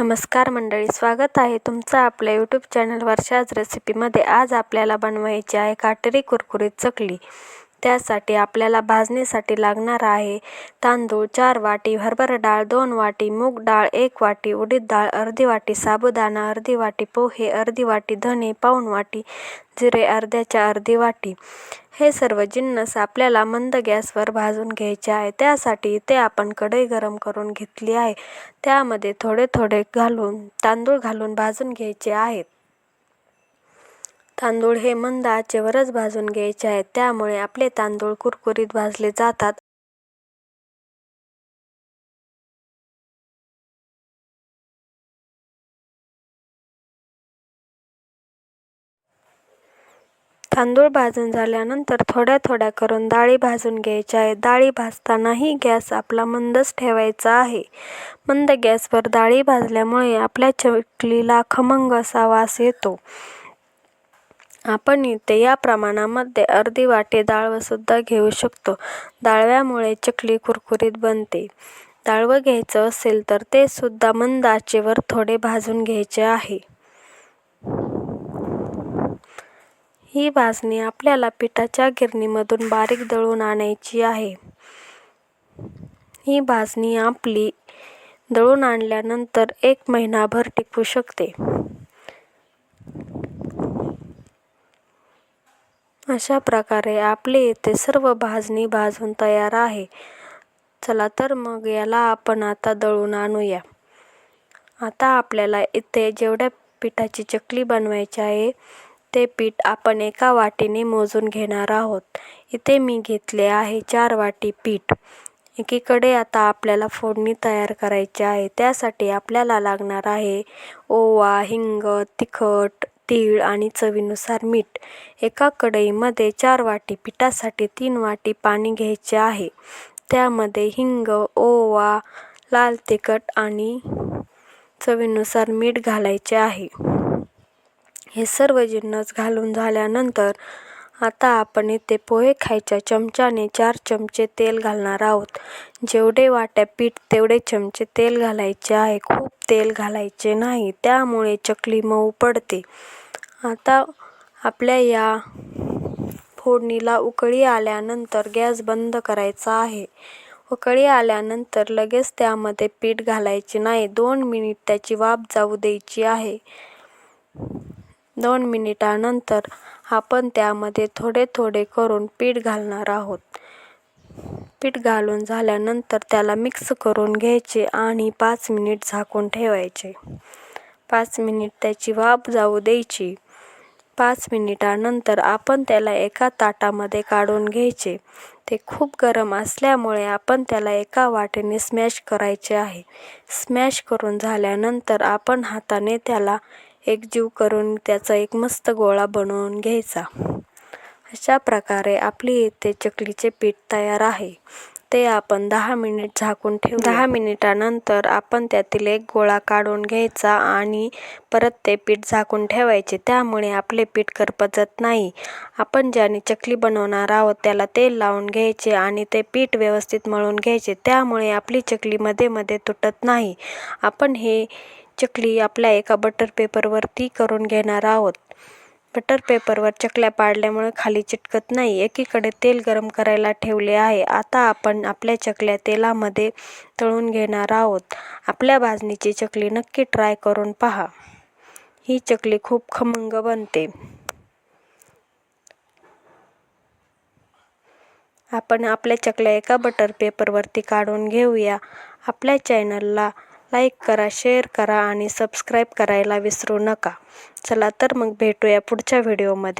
नमस्कार मंडळी स्वागत आहे तुमचं आपल्या यूट्यूब चॅनल वर्षाज रेसिपीमध्ये आज आपल्याला बनवायची आहे काटेरी कुरकुरीत चकली. त्यासाठी आपल्याला भाजणीसाठी लागणार आहे. तांदूळ चार वाटी हरभरा डाळ दोन वाटी मूग डाळ एक वाटी उडीद डाळ अर्धी वाटी साबुदाणा अर्धी वाटी पोहे अर्धी वाटी धने पाऊण वाटी जिरे अर्ध्याच्या अर्धी वाटी. हे सर्व जिन्नस आपल्याला मंद गॅसवर भाजून घ्यायचे आहे. त्यासाठी इथे आपण कढई गरम करून घेतली आहे. त्यामध्ये थोडे थोडे घालून तांदूळ घालून भाजून घ्यायचे आहेत. तांदूळ हे मंद आचेवरच भाजून घ्यायचे आहेत. त्यामुळे आपले तांदूळ कुरकुरीत भाजले जातात. तांदूळ भाजून झाल्यानंतर थोड्या थोड्या करून डाळी भाजून घ्यायच्या आहेत डाळी भाजतानाही गॅस आपला मंदच ठेवायचा आहे. मंद गॅसवर डाळी भाजल्यामुळे आपल्या चकलीला खमंग असा वास येतो. आपण इथे या प्रमाणामध्ये अर्धी वाटी डाळवंसुद्धा घेऊ शकतो. डाळव्यामुळे चकली कुरकुरीत बनते. डाळवं घ्यायचं असेल तर ते सुद्धा मंद आचेवर थोडे भाजून घ्यायचे आहे. ही भाजणी आपल्याला पिठाच्या गिरणीमधून बारीक दळून आणायची आहे. ही भाजणी आपली दळून आणल्यानंतर एक महिनाभर टिकू शकते. अशा प्रकारे आपले येथे सर्व भाजणी भाजून तयार आहे. चला तर मग याला आपण आता दळून आणूया. आता आपल्याला इथे जेवढ्या पिठाची चकली बनवायची आहे ते पीठ आपण एका वाटीने मोजून घेणार आहोत. इथे मी घेतले आहे चार वाटी पीठ. एकीकडे आता आपल्याला फोडणी तयार करायची आहे. त्यासाठी आपल्याला लागणार आहे ओवा हिंग तिखट तीळ आणि चवीनुसार मीठ. एका कढईमध्ये चार वाटी पिठासाठी तीन वाटी पाणी घ्यायचे आहे. त्यामध्ये हिंग ओवा लाल तिखट आणि चवीनुसार मीठ घालायचे आहे. हे सर्व जिन्नस घालून झाल्यानंतर आता आपण इथे पोहे खायच्या चमच्याने चार चमचे तेल घालणार आहोत. जेवढे वाट्या पीठ तेवढे चमचे तेल घालायचे आहे. खूप तेल घालायचे नाही. त्यामुळे चकली मऊ पडते. आता आपल्या या फोडणीला उकळी आल्यानंतर गॅस बंद करायचा आहे. उकळी आल्यानंतर लगेच त्यामध्ये पीठ घालायचे नाही. दोन मिनिट त्याची वाफ जाऊ द्यायची आहे. दोन मिनिटानंतर आपण त्यामध्ये थोडे थोडे करून पीठ घालणार आहोत. पीठ घालून झाल्यानंतर त्याला मिक्स करून घ्यायचे आणि पाच मिनिट झाकून ठेवायचे. पाच मिनिट त्याची वाफ जाऊ द्यायची. पाच मिनिटानंतर आपण त्याला एका ताटामध्ये काढून घ्यायचे. ते खूप गरम असल्यामुळे आपण त्याला एका वाटेने स्मॅश करायचे आहे. स्मॅश करून झाल्यानंतर आपण हाताने त्याला एकजीव करून त्याचा एक मस्त गोळा बनवून घ्यायचा. अशा प्रकारे आपली इथे चकलीचे पीठ तयार आहे. ते आपण दहा मिनिट झाकून ठेवू दहा मिनिटानंतर आपण त्यातील एक गोळा काढून घ्यायचा आणि परत ते पीठ झाकून ठेवायचे. त्यामुळे आपले पीठ करपचत नाही. आपण ज्याने चकली बनवणार आहोत त्याला तेल लावून घ्यायचे आणि ते पीठ व्यवस्थित मळून घ्यायचे. त्यामुळे आपली चकली मध्ये मध्ये तुटत नाही. आपण हे चकली आपल्या एका बटर पेपरवरती करून घेणार आहोत. बटर पेपरवर चकल्या पाडल्यामुळे खाली चिटकत नाही. एकीकडे तेल गरम करायला ठेवले आहे. आता आपण आपल्या चकल्या तेलामध्ये तळून घेणार आहोत. आपल्या भाजणीची चकली नक्की ट्राय करून पहा. ही चकली खूप खमंग बनते. आपण आपल्या चकल्या एका बटर पेपरवरती काढून घेऊया. आपल्या चॅनलला लाईक करा शेअर करा आणि सबस्क्राईब करायला विसरू नका. चला तर मग भेटूया पुढच्या व्हिडिओमध्ये.